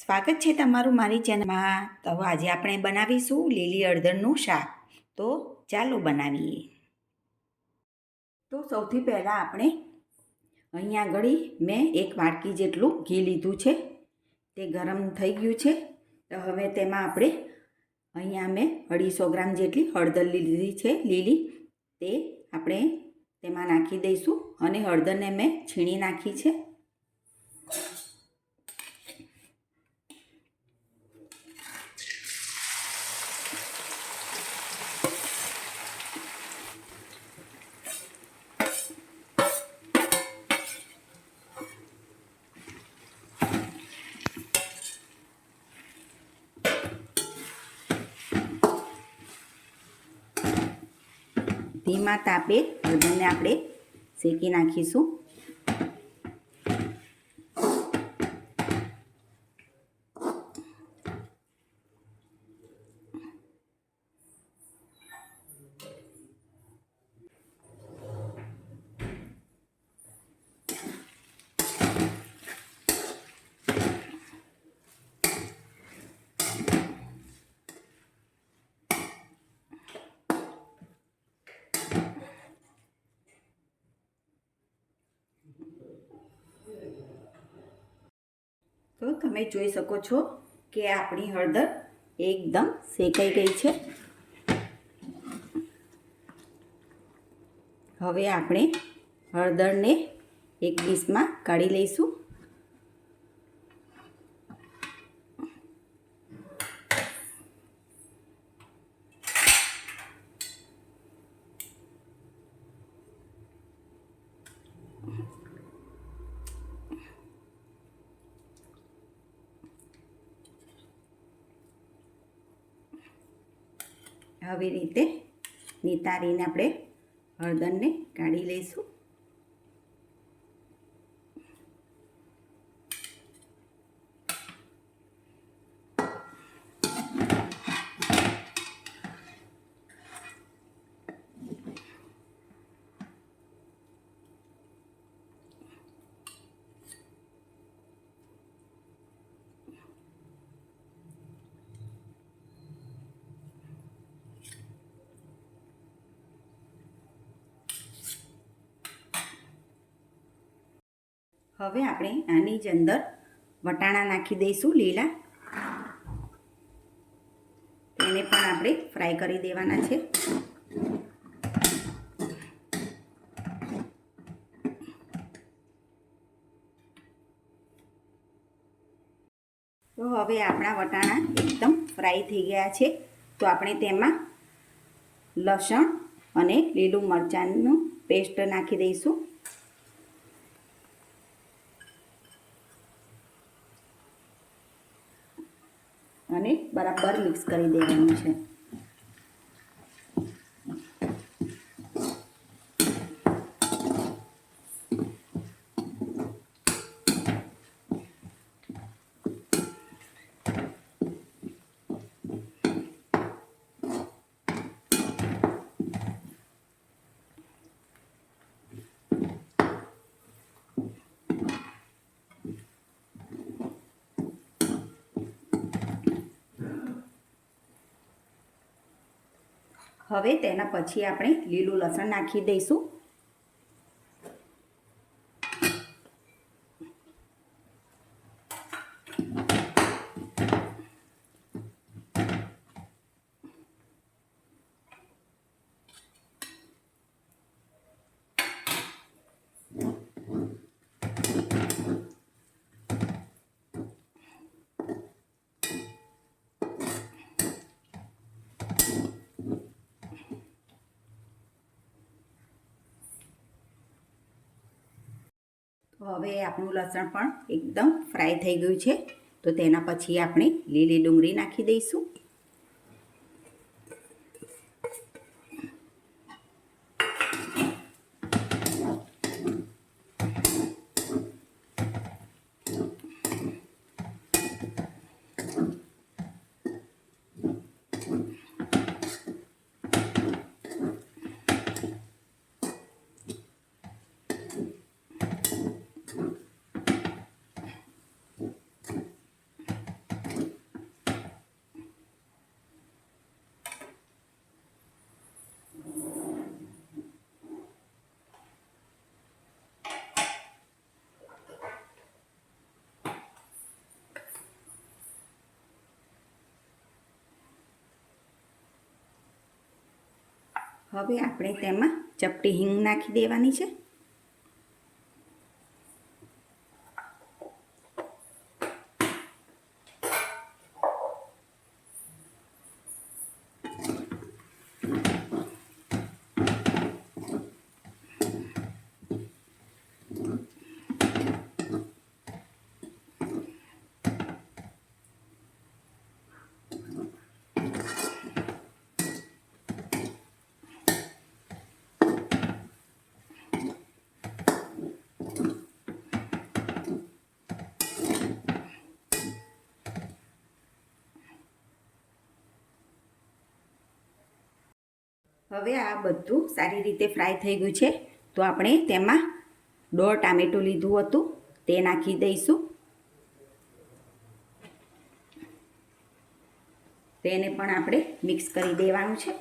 સ્વાગત છે તમારું મારી ચેનલમાં. તો આજે આપણે બનાવીશું લીલી અડદરનું શાક. તો ચાલો બનાવીએ. તો સૌથી પહેલાં આપણે અહીંયા આગળ મેં એક વાટકી જેટલું ઘી લીધું છે. તે ગરમ થઈ ગયું છે. તો હવે તેમાં આપણે અહીંયા મેં અઢીસો ગ્રામ જેટલી હળદર લીધી છે લીલી. તે આપણે તેમાં નાખી દઈશું અને હળદરને મેં છીણી નાખી છે. ધીમા તાપે બધાને આપણે શેકી નાખીશું. તો તમે જોઈ શકો છો કે આપણી હળદર એકદમ શેકાઈ ગઈ છે. હવે આપણે હળદરને એક ડીશમાં કાઢી લઈશું. આવી રીતે નિતારીને આપણે હળદરને કાઢી લઈશું. હવે આપણે આની જ અંદર વટાણા નાખી દઈશું લીલા. એને પણ આપણે ફ્રાય કરી દેવાના છે. તો હવે આપણા વટાણા એકદમ ફ્રાય થઈ ગયા છે. તો આપણે તેમાં લસણ અને લીલું મરચાંનું પેસ્ટ નાખી દઈશું. અને બરાબર મિક્સ કરી દેવાનું છે. હવે તેના પછી આપણે લીલું લસણ નાખી દઈશું. હવે આપણું લસણ પણ એકદમ ફ્રાય થઈ ગયું છે. તો તેના પછી આપણે લીલી ડુંગળી નાખી દઈશું. હવે આપણે તેમાં ચપટી હિંગ નાખી દેવાની છે. હવે આ બધું સારી રીતે ફ્રાય થઈ ગયું છે. તો આપણે તેમાં દોઢ ટામેટું લીધું હતું. તે નાખી દઈશું. તેને પણ આપણે મિક્સ કરી દેવાનું છે.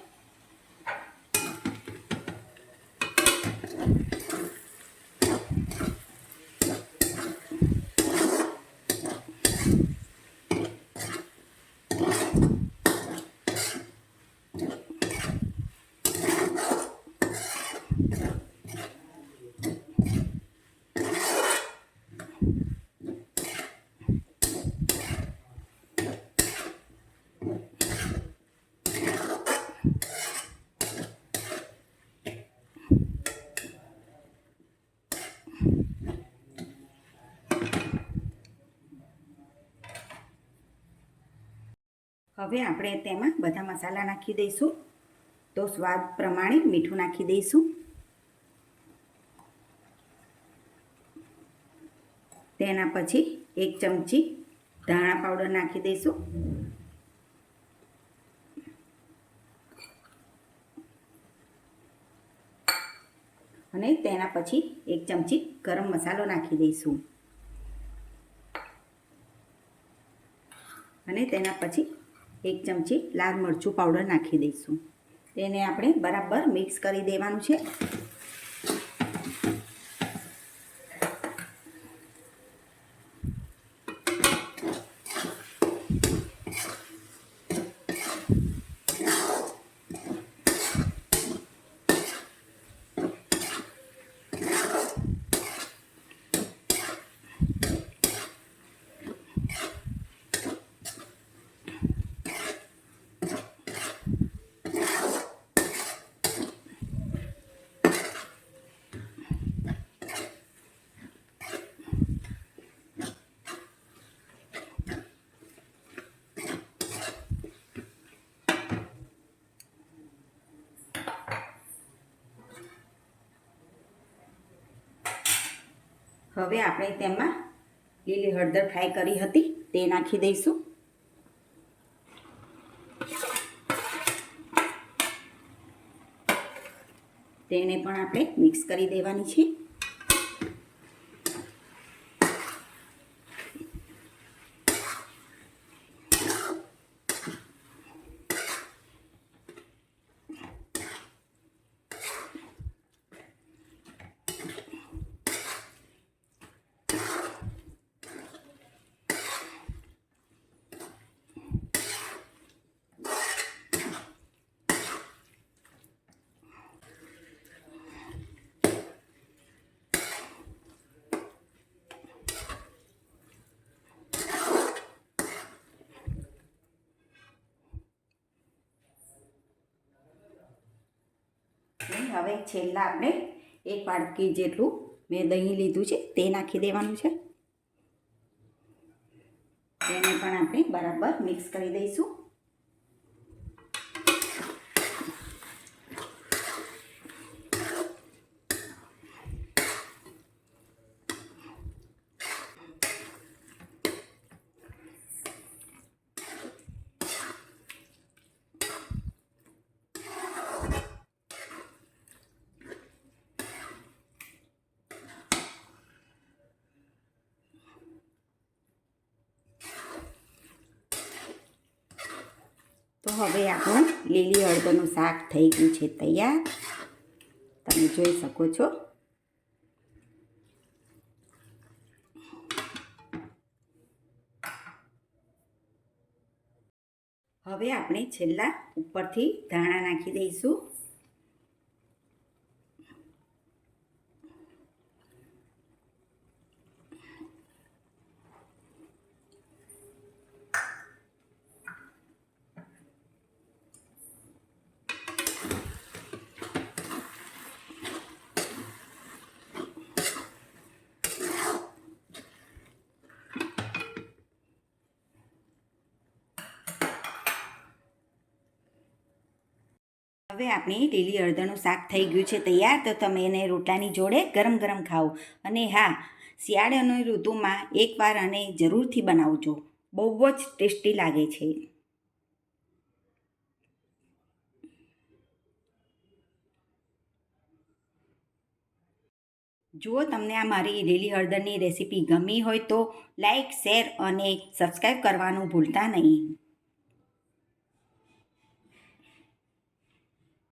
હવે આપણે તેમાં બધા મસાલા નાખી દઈશું. તો સ્વાદ પ્રમાણે મીઠું નાખી દઈશું. તેના પછી એક ચમચી ધાણા પાવડર નાખી દઈશું. અને તેના પછી એક ચમચી ગરમ મસાલો નાખી દઈશું. અને તેના પછી એક ચમચી લાલ મરચું પાવડર નાખી દઈશું. તેને આપણે બરાબર મિક્સ કરી દેવાનું છે. હવે આપણે તેમાં લીલી હળદર ફ્રાય કરી હતી, તે નાખી દઈશું. તેને પણ આપણે મિક્સ કરી દેવાની છે અને હવે છેલ્લા આપણે એક વાડકી જેટલું મેં દહીં લીધું છે તે નાખી દેવાનું છે. તેને પણ આપણે બરાબર મિક્સ કરી દઈશું. હવે આપણું લીલી હળદરનું શાક થઈ ગયું છે તૈયાર. તમે જોઈ શકો છો. હવે આપણે છેલ્લા ઉપરથી ધાણા નાખી દઈશું. હવે આપણી લીલી હળદરનું શાક થઈ ગયું છે તૈયાર, તો તમે એને રોટલાની જોડે ગરમ ગરમ ખાઓ. અને હા, શિયાળાની ઋતુમાં એકવાર અને જરૂરથી બનાવજો. બહુ જ ટેસ્ટી લાગે છે. જો તમને આ મારી લીલી હળદરની રેસીપી ગમી હોય તો લાઈક, શેર અને સબસ્ક્રાઈબ કરવાનું ભૂલતા નહીં.